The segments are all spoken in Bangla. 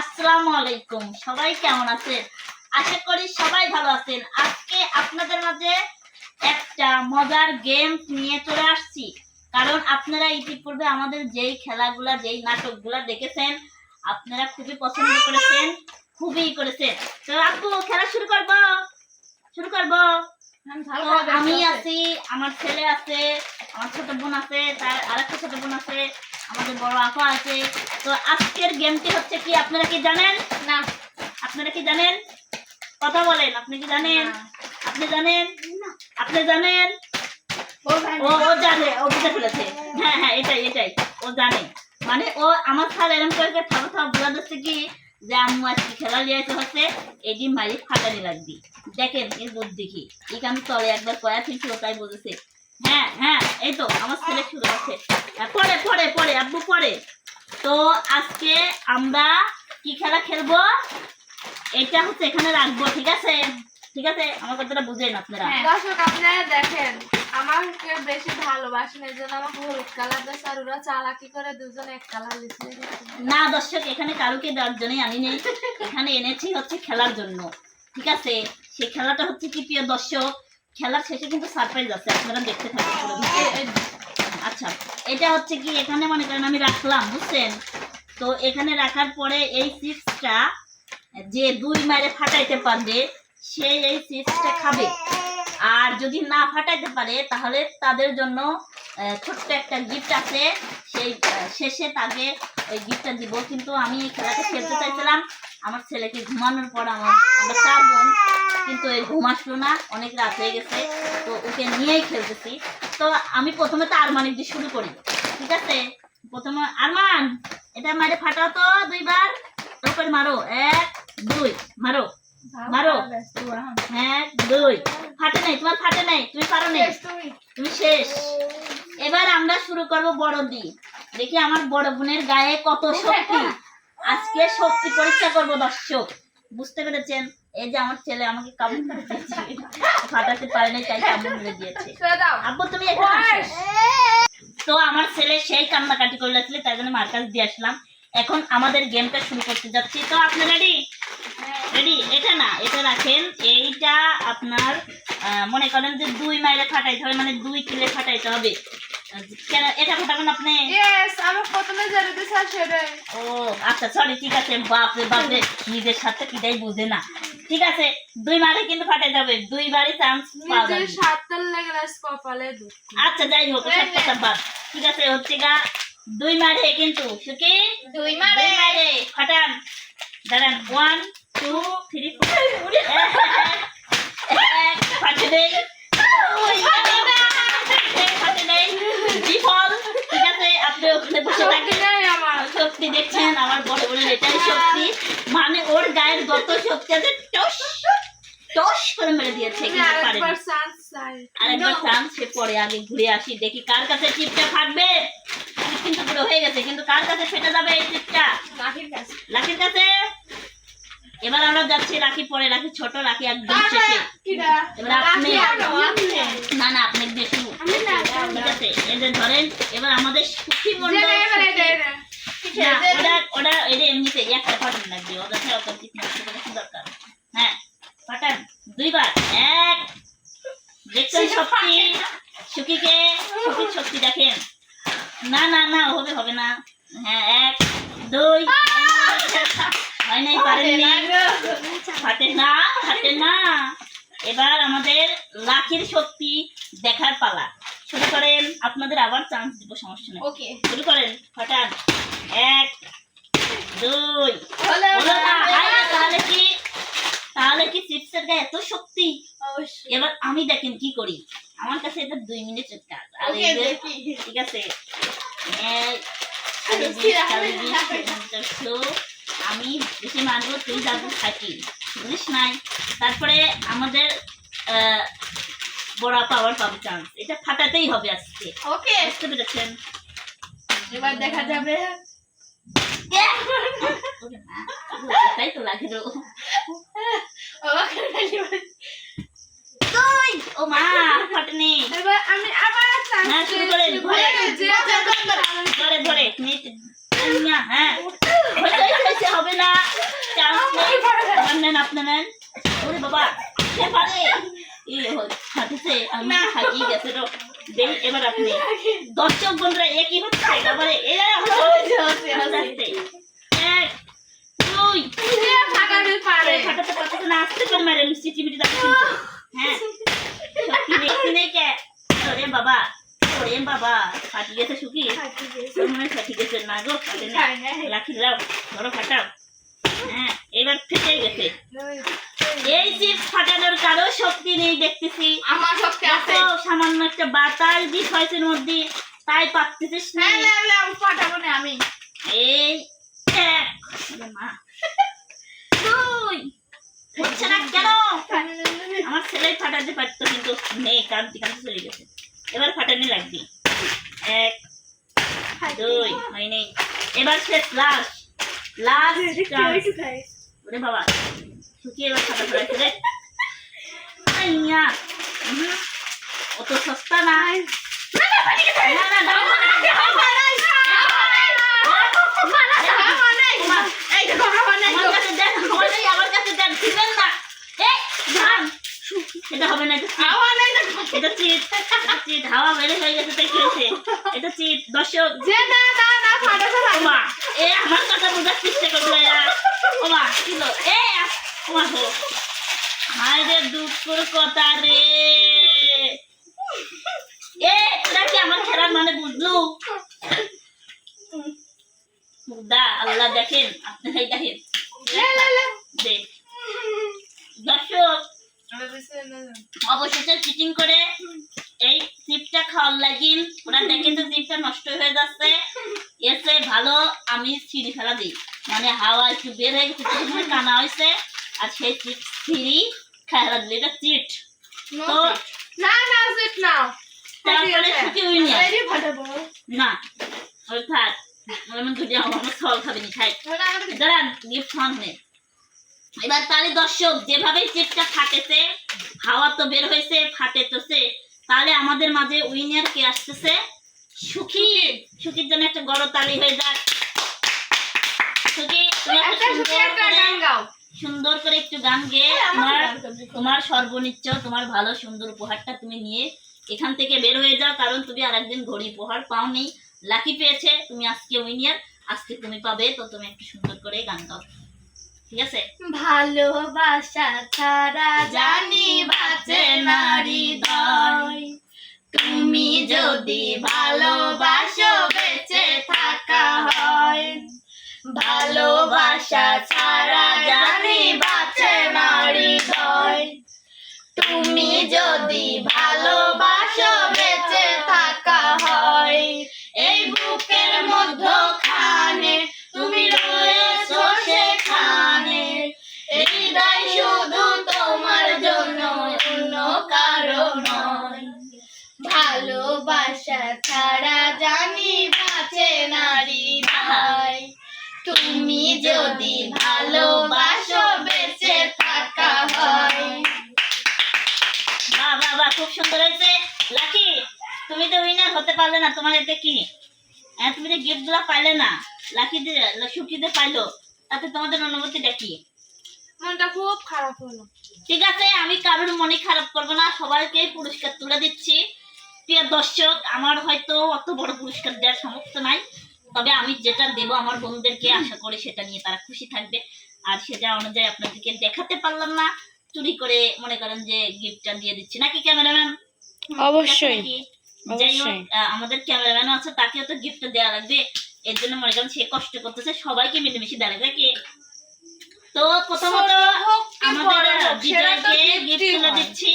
আসসালামু আলাইকুম। সবাই কেমন আছেন? আশা করি সবাই ভালো আছেন। আজকে আপনাদের মাঝে একটা মজার গেম নিয়ে চলে আসছি। কারণ আপনারা ইতিপূর্বে আমাদের যেই খেলাগুলা যেই নাটকগুলা দেখেছেন আপনারা খুবই পছন্দ করেছেন খুবই করেছেন। তো আপু খেলা শুরু করব? শুরু করব? আমি আছি আমার ছেলে আছে আমার ছোট বোন আছে তার আরেকটা ছোট বোন আছে। আমাদের বড় আপা আছে। তো আজকের গেমটি হচ্ছে কি আপনারা কি জানেন? না। আপনারা কি জানেন? কথা বলেন আপনি কি জানেন? আপনি জানেন? আপনি জানেন? ও ও জানে ও বুঝে ফেলেছে। হ্যাঁ হ্যাঁ এটাই এটাই ও জানে। মানে ও আমার স্যার এরকম করে থামা বোঝা যাচ্ছে কি যে আম্মু আজকে খেলা হচ্ছে এটি মারি ফাটানি লাগবি। দেখেন এর বুদ্ধি কি। আমি তলে একবার কয়া ফেলছি ও তাই বুঝেছে হ্যাঁ হ্যাঁ এই তো আমার ছেলে শুরু আছে। হ্যাঁ, পরে পরে পরে আব্বু পরে। তো আজকে আমরা কি খেলা খেলব? এটা হচ্ছে এখানে রাখব ঠিক আছে? ঠিক আছে? আমার কথাটা বুঝেন আপনারা। দর্শক আপনারা দেখেন আমাকে বেশি ভালোবাসেন এই জন্য আমাকে হলুদ কালার দেশ আর ওরা চালাকি করে দুজন এক কালার লিখে না দর্শক এখানে কারুকে দেওয়ার জন্যই আনি নেই। এখানে এনেছি হচ্ছে খেলার জন্য। ঠিক আছে? সেই খেলাটা হচ্ছে কি প্রিয় দর্শক? খেলার শেষে কিন্তু সারপ্রাইজ আছে আপনারা দেখতে থাকুন পুরো ভিডিও। আচ্ছা এটা হচ্ছে কি এখানে মনে করেন আমি রাখলাম বুঝছেন? তো এখানে রাখার পরে এই চিপসটা যে দুই মাইরে ফাটাইতে পারবে সে এই চিপসটা খাবে। আর যদি না ফাটাইতে পারে তাহলে তাদের জন্য ছোট্ট একটা গিফট আছে সেই শেষে তাকে ওই গিফটটা দিব কিন্তু আমি এই খেলাটা খেলতে চাইছিলাম। আমার ছেলেকে ঘুমানোর পর আমার আমরা চার বোন কিন্তু এই ঘুম আসলো না অনেক রাত হয়ে গেছে তো ওকে নিয়েই খেলতেছি। তো আমি প্রথমে তো আরমানিক দিয়ে শুরু করি ঠিক আছে? প্রথমে আরমান এটা মারে ফাটাও তো দুইবার। তারপরে মারো এক দুই মারো মারো। এক দুই। ফাটে নাই তোমার ফাটে নাই তুমি পারো নাই। তুমি। শেষ। এবার আমরা শুরু করব বড় দি দেখি আমার বড় বোনের গায়ে কত শক্তি। আজকে শক্তি পরীক্ষা করব দর্শক। বুঝতে পেরেছেন? এই যে আমার ছেলে আমাকে কামড় দিয়েছে। ফাটাতে পারে নাই তাই কামড় মেরে দিয়েছে। আব্বু তুমি। তো আমার ছেলে সেই কান্নাকাটি করে লাগছিল তাই জন্য মার কাছে দিয়ে আসলাম। এখন আমাদের গেমটা শুরু করতে যাচ্ছি। তো আপনি রেডি রেডি এটা না এটা রাখেন। এইটা আপনার মনে করেন যে দুই মাইলে ফাটাইতে হবে মানে দুই কিলে ফাটাইতে হবে। এটা ফাটাবেন আপনি? ইয়েস আমি প্রথমে জানিতে চাই সেটাই। ও আচ্ছা সরি ঠিক আছে বাপরে বাপরে নিজের সাথে কিটাই বুঝে না। ঠিক আছে দুই মারে কিন্তু ফাটাইতে হবে দুইবারই চান্স পাওয়া নিজের যাবে। লেগে গেছে কপালে আচ্ছা যাই হোক সব কথা বাদ ঠিক আছে হচ্ছে গা দুই মারে কিন্তু সুকি দুই দুই মারে ফাটান। দাঁড়ান ওয়ান টু থ্রি ফোর ফাটে দেই ঠিক আছে আপনি ওখানে বসে থাকেন আমার। শক্তি দেখছেন আমার বড় বোনের এটাই শক্তি। মানে ওর গায়ের যত শক্তি আছে টস টস করে মেরে দিয়েছে আমি কিন্তু পারেনি। আরেকবার চান্স চাই। আরেকবার চান্স সে পরে আগে ঘুরে আসি দেখি কার কাছে টিপটা ফাটবে। কিন্তু পুরো হয়ে গেছে কিন্তু কার কাছে ফেটে যাবে এই টিপটা মাটির কাছে। লাকির কাছে? এবার আমরা যাচ্ছি রাখি পরে রাখি ছোট রাখি একদম শেষে। এবার আপনি না না আপনি দিয়ে শুরু আমি না ঠিক আছে এই যে ধরেন এবার আমাদের সুখী মন্ডল ওটা এমনিতে একটা ফাটান লাগবে দরকার। হ্যাঁ ফাটান দুইবার এক। দেখছেন শক্তি? সুখীকে সুখীর শক্তি দেখেন। না না না হবে হবে না। হ্যাঁ এক দুই হয় নাই পারেননি। ফাটে না ফাটে না। এবার আমাদের লাখির শক্তি দেখার পালা। শুরু করেন আপনাদের আবার চান্স দিব সমস্যা নেই। ওকে শুরু করেন এক দুই। হায় তাহলে কি? তাহলে কি চিপসের গায়ে এত শক্তি? এবার আমি দেখেন কি করি। আমার কাছে এটা দুই মিনিটের কাজ। আর ঠিক আছে। আমি বেশি মানবো তুই দাদু থাকি বুঝিস নাই? তারপরে আমাদের বড়া পাওয়ার পাবে চান্স এটা ফাটাতেই হবে আজকে। ওকে। বুঝতে পেরেছেন? এবার দেখা যাবে। তাই তো লাগে রো আমাকে এবার ও মা ফাটেনি আমি আবার চান্স হ্যাঁ, শুরু করেন, ঘরে। যে ধরে ধরে নিতে- না, হ্যাঁ হয়েছে, হয়েছে, হয়েছে, হবে না নেন আপনি নেন ওরে বাবা সে পারে ই হাঁটিছে আমি গেছে এবার আপনি দর্শক বন্ধুরা এ কি হচ্ছে এবারে এরা। এক দুই ফাটাতে না আস্তে করে কিন্তু হ্যাঁ। সত্যি দেখছি নেই কে ওরে বাবা ওরে বাবা ফাটি গেছে ফাটি গেছে না গো ফাটে না। লাখি দাও ধরো ফাটাও। হ্যাঁ এবার ফেটে গেছে। এই চিপ ফাটানোর কারও শক্তি নেই দেখতেছি। আমার শক্তি আছে। সামান্য একটা বাতাস দিস হয়েছে মধ্যে তাই পাচ্ছিস না? হ্যাঁ আমি ফাটাবো না আমি। এই এক মা। দুই হচ্ছে না কেন? আমার ছেলেই ফাটাতে পারতো কিন্তু নেই কান্তি কান্তি চলে গেছে। এবার ফাটানি লাগবে। এক দুই হয়নি। এবার শেষ লাস্ট। লাস্ট চান্স ওরে বাবা শুকিয়ে এবার রে আইয়া অত সস্তা না না না না এটা হবে না এটা চিট। এটা চিট হাওয়া বেড়ে হয়ে গেছে তাই খেয়েছে এটা চিট দর্শক ওমা এ আমার চেষ্টা ওমা এ ওমা হো। হায় রে দুঃখর কথা রে এ তোরা কি আমার খেলার মানে বুঝলু দা আল্লাহ দেখেন আপনারাই দেখেন দে দর্শক অবশেষে চিটিং করে এই চিপটা খাওয়ার লাগিন ওরা দেখে তো চিপটা নষ্ট হয়ে যাচ্ছে এসে ভালো আমি ছিঁড়ি ফেলা দিই মানে হাওয়া একটু বের হয়ে গেছে কানা হয়েছে। আর সেই চিপ ছিঁড়ি খেলা দিই এটা চিট। তো তারপরে শুকি উই নিয়ে না ওই থাক। আমি দুটি আমার সল খাবে নি খাই। দাঁড়ান গিফট এবার তাহলে দর্শক যেভাবে চিপটা ফাটেছে হাওয়া তো বের হয়েছে ফাটেতেছে তাহলে আমাদের মাঝে উইনার কে আসতেছে? সুখী। সুখীর জন্য একটা গড় তালি হয়ে যাক। সুন্দর করে একটু গান গেয়ে তোমার তোমার সর্বনিচ্চ তোমার ভালো সুন্দর উপহারটা তুমি নিয়ে এখান থেকে বের হয়ে যাও কারণ তুমি আরেকদিন ঘড়ি উপহার পাওনি। লাকি পেয়েছে তুমি আজকে উইনিয়ার আজকে তুমি পাবে তো তুমি একটু সুন্দর করে গান গাও। ঠিক আছে? ভালোবাসা ছাড়া জানি বাঁচে না হৃদয়। তুমি যদি ভালোবাসো বেঁচে থাকা হয়। ভালোবাসা ছাড়া জানি বাঁচে না তুমি যদি ভালোবাসো, বেঁচে থাকা হয়। এই বুকের মধ্যখানে তুমি রয়েছো সেখানে। হৃদয় শুধু তোমার জন্য, অন্য কারও নয়। ভালোবাসা ছাড়া জানি বাঁচে নারী ভাই তুমি যদি ভালোবাসো বেঁচে থাকা হয়। বাহ বাহ বাহ খুব সুন্দর হয়েছে। লাকি তুমি তো উইনার হতে পারলে না তোমার এতে কি? হ্যাঁ তুমি যে গিফটগুলা পাইলে না। লাকি যে সুখীতে পাইলো। তাতে তোমাদের অনুভূতিটা কি? মনটা খুব খারাপ হলো। ঠিক আছে আমি কারোর মনে খারাপ করব না। সবাইকে পুরস্কার তুলে দিচ্ছি। প্রিয় দর্শক আমার হয়তো অত বড় পুরস্কার দেওয়ার সামর্থ্য নাই। তবে আমি যেটা দেব আমার বন্ধুদেরকে আশা করি সেটা নিয়ে তারা খুশি থাকবে। আর সেটা অনুযায়ী আপনাদেরকে দেখাতে পারলাম না। চুরি করে মনে করেন যে গিফটটা দিয়ে দিচ্ছি। নাকি ক্যামেরাম্যান? অবশ্যই যাই হোক আমাদের ক্যামেরাম্যান আছে তাকেও তো গিফট দেওয়া লাগবে। এর জন্য মনে করেন সে কষ্ট করতেছে সবাইকে মিলেমিশে দেওয়া লাগবে কি তো প্রথমত আমাদের বিজয়কে গিফট তুলে দিচ্ছি।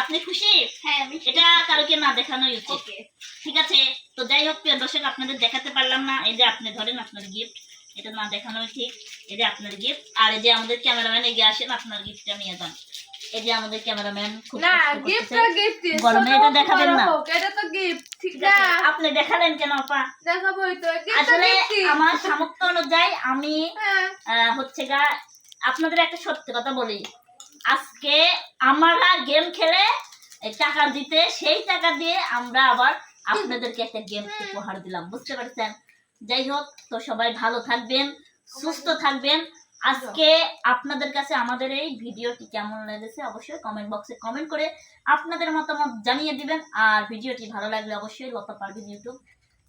আপনি খুশি? হ্যাঁ আমি এটা কারোকে না দেখানোই উচিত। ঠিক আছে? তো যাই হোক প্রিয় দর্শক আপনাদের দেখাতে পারলাম না। এই যে আপনি ধরেন আপনার গিফট এটা না দেখানোই ঠিক এই যে আপনার গিফট আর এই যে আমাদের ক্যামেরাম্যান এগিয়ে আসেন আপনার গিফটটা নিয়ে যান। এই যে আমাদের ক্যামেরাম্যান খুব না কষ্ট গিফট গরমে এটা দেখাবেন না। এটা তো গিফট ঠিক না? আপনি দেখালেন কেন আপা? দেখাবোই তো। আসলে আমার সামর্থ্য অনুযায়ী আমি হ্যাঁ। হচ্ছে গা আপনাদের একটা সত্যি কথা বলি। আজকে আমরা গেম খেলে টাকা দিতে, সেই টাকা দিয়ে আমরা আবার আপনাদেরকে একটা গেম উপহার দিলাম, বুঝতে পারছেন? যাই হোক, তো সবাই ভালো থাকবেন, সুস্থ থাকবেন। আজকে আপনাদের কাছে আমাদের এই ভিডিওটি কেমন লেগেছে অবশ্যই কমেন্ট বক্সে কমেন্ট করে আপনাদের মতামত জানিয়ে দিবেন। আর ভিডিওটি ভালো লাগলে অবশ্যই লতা পারভিন ইউটিউব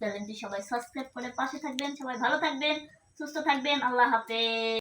চ্যানেলটি সবাই সাবস্ক্রাইব করে পাশে থাকবেন। সবাই ভালো থাকবেন, সুস্থ থাকবেন। আল্লাহ হাফেজ।